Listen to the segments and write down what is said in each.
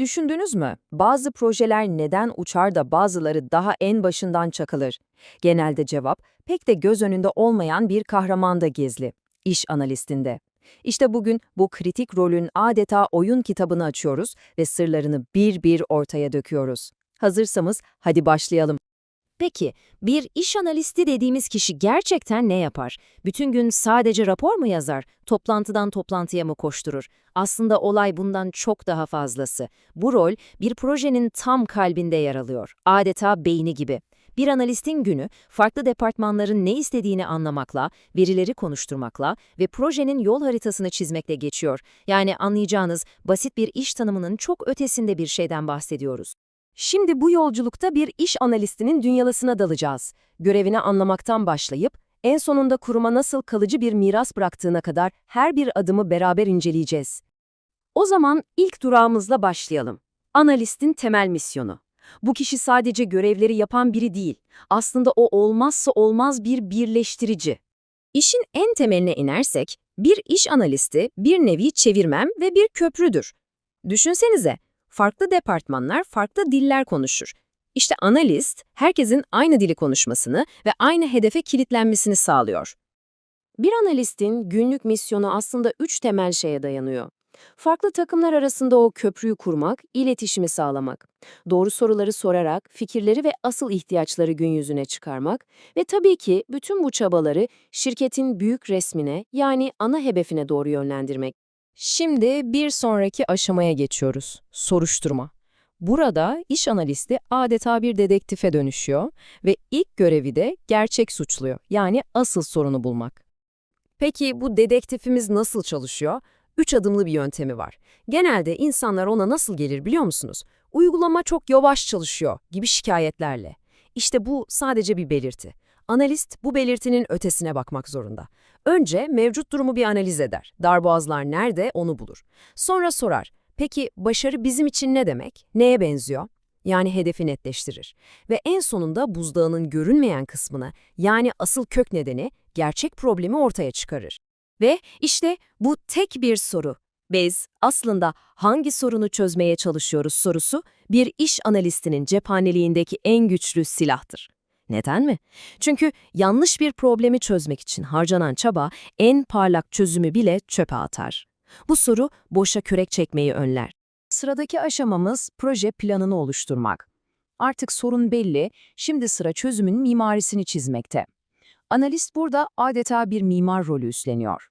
düşündünüz mü? Bazı projeler neden uçar da bazıları daha en başından çakılır? Genelde cevap pek de göz önünde olmayan bir kahramanda gizli. İş analistinde. İşte bugün bu kritik rolün adeta oyun kitabını açıyoruz ve sırlarını bir bir ortaya döküyoruz. Hazırsanız hadi başlayalım. Peki, bir iş analisti dediğimiz kişi gerçekten ne yapar? Bütün gün sadece rapor mu yazar? Toplantıdan toplantıya mı koşturur? Aslında olay bundan çok daha fazlası. Bu rol bir projenin tam kalbinde yer alıyor. Adeta beyni gibi. Bir analistin günü, farklı departmanların ne istediğini anlamakla, verileri konuşturmakla ve projenin yol haritasını çizmekle geçiyor. Yani anlayacağınız basit bir iş tanımının çok ötesinde bir şeyden bahsediyoruz. Şimdi bu yolculukta bir iş analistinin dünyasına dalacağız. Görevini anlamaktan başlayıp, en sonunda kuruma nasıl kalıcı bir miras bıraktığına kadar her bir adımı beraber inceleyeceğiz. O zaman ilk durağımızla başlayalım. Analistin temel misyonu. Bu kişi sadece görevleri yapan biri değil, aslında o olmazsa olmaz bir birleştirici. İşin en temeline inersek, bir iş analisti bir nevi çevirmen ve bir köprüdür. Düşünsenize, farklı departmanlar farklı diller konuşur. İşte analist, herkesin aynı dili konuşmasını ve aynı hedefe kilitlenmesini sağlıyor. Bir analistin günlük misyonu aslında üç temel şeye dayanıyor. Farklı takımlar arasında o köprüyü kurmak, iletişimi sağlamak, doğru soruları sorarak fikirleri ve asıl ihtiyaçları gün yüzüne çıkarmak ve tabii ki bütün bu çabaları şirketin büyük resmine yani ana hedefine doğru yönlendirmek. Şimdi bir sonraki aşamaya geçiyoruz. Soruşturma. Burada iş analisti adeta bir dedektife dönüşüyor ve ilk görevi de gerçek suçluyor. Yani asıl sorunu bulmak. Peki bu dedektifimiz nasıl çalışıyor? Üç adımlı bir yöntemi var. Genelde insanlar ona nasıl gelir biliyor musunuz? Uygulama çok yavaş çalışıyor gibi şikayetlerle. İşte bu sadece bir belirti. Analist bu belirtinin ötesine bakmak zorunda. Önce mevcut durumu bir analiz eder. Darboğazlar nerede onu bulur. Sonra sorar. Peki başarı bizim için ne demek? Neye benziyor? Yani hedefi netleştirir. Ve en sonunda buzdağının görünmeyen kısmını yani asıl kök nedeni, gerçek problemi ortaya çıkarır. Ve işte bu tek bir soru. Biz aslında hangi sorunu çözmeye çalışıyoruz sorusu bir iş analistinin cephaneliğindeki en güçlü silahtır. Neden mi? Çünkü yanlış bir problemi çözmek için harcanan çaba en parlak çözümü bile çöpe atar. Bu soru boşa kürek çekmeyi önler. Sıradaki aşamamız proje planını oluşturmak. Artık sorun belli, şimdi sıra çözümün mimarisini çizmekte. Analist burada adeta bir mimar rolü üstleniyor.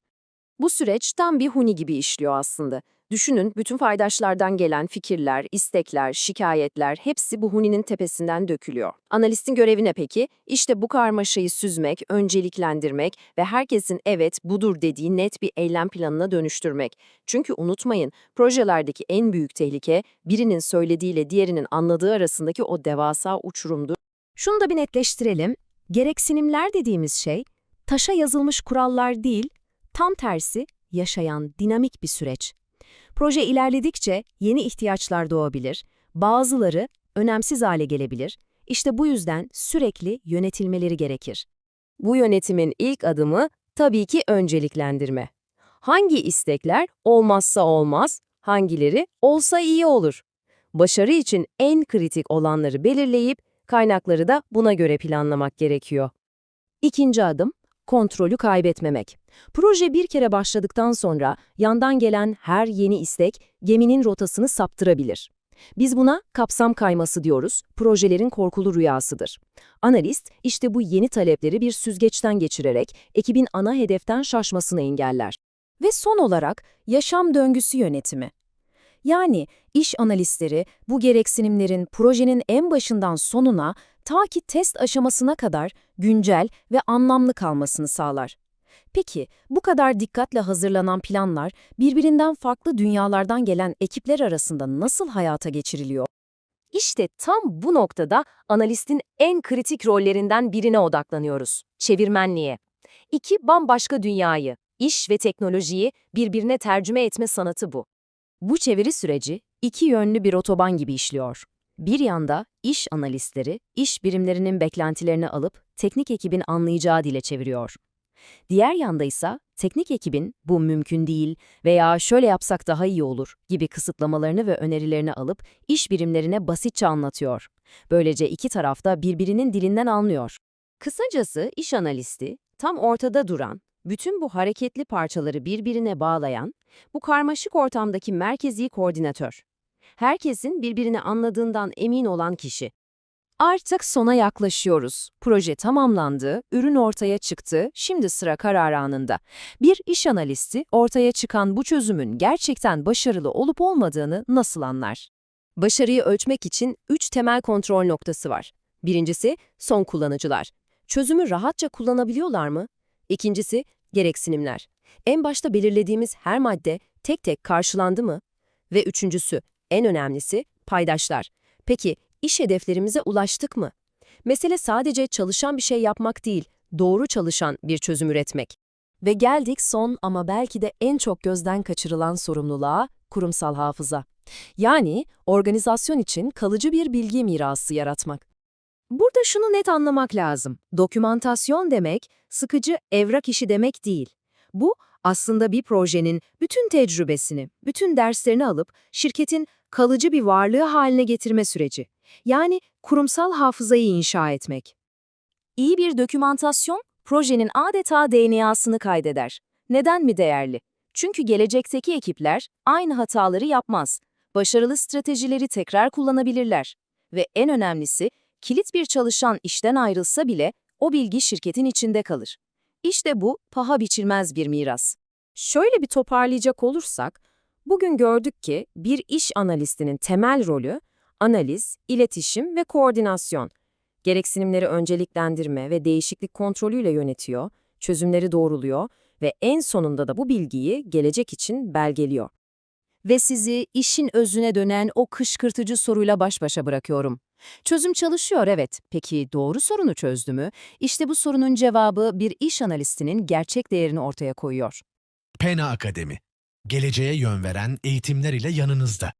Bu süreç tam bir huni gibi işliyor aslında. Düşünün bütün paydaşlardan gelen fikirler, istekler, şikayetler hepsi bu huninin tepesinden dökülüyor. Analistin görevi ne peki? İşte bu karmaşayı süzmek, önceliklendirmek ve herkesin evet budur dediği net bir eylem planına dönüştürmek. Çünkü unutmayın, projelerdeki en büyük tehlike birinin söylediğiyle diğerinin anladığı arasındaki o devasa uçurumdur. Şunu da bir netleştirelim. Gereksinimler dediğimiz şey, taşa yazılmış kurallar değil, tam tersi yaşayan dinamik bir süreç. Proje ilerledikçe yeni ihtiyaçlar doğabilir, bazıları önemsiz hale gelebilir. İşte bu yüzden sürekli yönetilmeleri gerekir. Bu yönetimin ilk adımı tabii ki önceliklendirme. Hangi istekler olmazsa olmaz, hangileri olsa iyi olur? Başarı için en kritik olanları belirleyip kaynakları da buna göre planlamak gerekiyor. İkinci adım, kontrolü kaybetmemek. Proje bir kere başladıktan sonra yandan gelen her yeni istek geminin rotasını saptırabilir. Biz buna kapsam kayması diyoruz, projelerin korkulu rüyasıdır. Analist, işte bu yeni talepleri bir süzgeçten geçirerek ekibin ana hedeften şaşmasını engeller. Ve son olarak yaşam döngüsü yönetimi. Yani iş analistleri bu gereksinimlerin projenin en başından sonuna ta ki test aşamasına kadar güncel ve anlamlı kalmasını sağlar. Peki, bu kadar dikkatle hazırlanan planlar birbirinden farklı dünyalardan gelen ekipler arasında nasıl hayata geçiriliyor? İşte tam bu noktada analistin en kritik rollerinden birine odaklanıyoruz, çevirmenliğe. İki bambaşka dünyayı, iş ve teknolojiyi birbirine tercüme etme sanatı bu. Bu çeviri süreci iki yönlü bir otoban gibi işliyor. Bir yanda iş analistleri, iş birimlerinin beklentilerini alıp teknik ekibin anlayacağı dile çeviriyor. Diğer yanda ise teknik ekibin bu mümkün değil veya şöyle yapsak daha iyi olur gibi kısıtlamalarını ve önerilerini alıp iş birimlerine basitçe anlatıyor. Böylece iki taraf da birbirinin dilinden anlıyor. Kısacası iş analisti tam ortada duran, bütün bu hareketli parçaları birbirine bağlayan, bu karmaşık ortamdaki merkezi koordinatör. Herkesin birbirini anladığından emin olan kişi. Artık sona yaklaşıyoruz. Proje tamamlandı, ürün ortaya çıktı, şimdi sıra karar anında. Bir iş analisti ortaya çıkan bu çözümün gerçekten başarılı olup olmadığını nasıl anlar? Başarıyı ölçmek için üç temel kontrol noktası var. Birincisi, son kullanıcılar. Çözümü rahatça kullanabiliyorlar mı? İkincisi, gereksinimler. En başta belirlediğimiz her madde tek tek karşılandı mı? Ve üçüncüsü, en önemlisi, paydaşlar. Peki, iş hedeflerimize ulaştık mı? Mesele sadece çalışan bir şey yapmak değil, doğru çalışan bir çözüm üretmek. Ve geldik son ama belki de en çok gözden kaçırılan sorumluluğa, kurumsal hafıza. Yani organizasyon için kalıcı bir bilgi mirası yaratmak. Burada şunu net anlamak lazım. Dokümantasyon demek, sıkıcı evrak işi demek değil. Bu, aslında bir projenin bütün tecrübesini, bütün derslerini alıp şirketin kalıcı bir varlığı haline getirme süreci. Yani kurumsal hafızayı inşa etmek. İyi bir dokümantasyon, projenin adeta DNA'sını kaydeder. Neden mi değerli? Çünkü gelecekteki ekipler aynı hataları yapmaz. Başarılı stratejileri tekrar kullanabilirler. Ve en önemlisi, kilit bir çalışan işten ayrılsa bile o bilgi şirketin içinde kalır. İşte bu paha biçilmez bir miras. Şöyle bir toparlayacak olursak, bugün gördük ki bir iş analistinin temel rolü analiz, iletişim ve koordinasyon. Gereksinimleri önceliklendirme ve değişiklik kontrolüyle yönetiyor, çözümleri doğruluyor ve en sonunda da bu bilgiyi gelecek için belgeliyor. Ve sizi işin özüne dönen o kışkırtıcı soruyla baş başa bırakıyorum. Çözüm çalışıyor evet. Peki doğru sorunu çözdü mü? İşte bu sorunun cevabı bir iş analistinin gerçek değerini ortaya koyuyor. Pena Akademi. Geleceğe yön veren eğitimler ile yanınızda.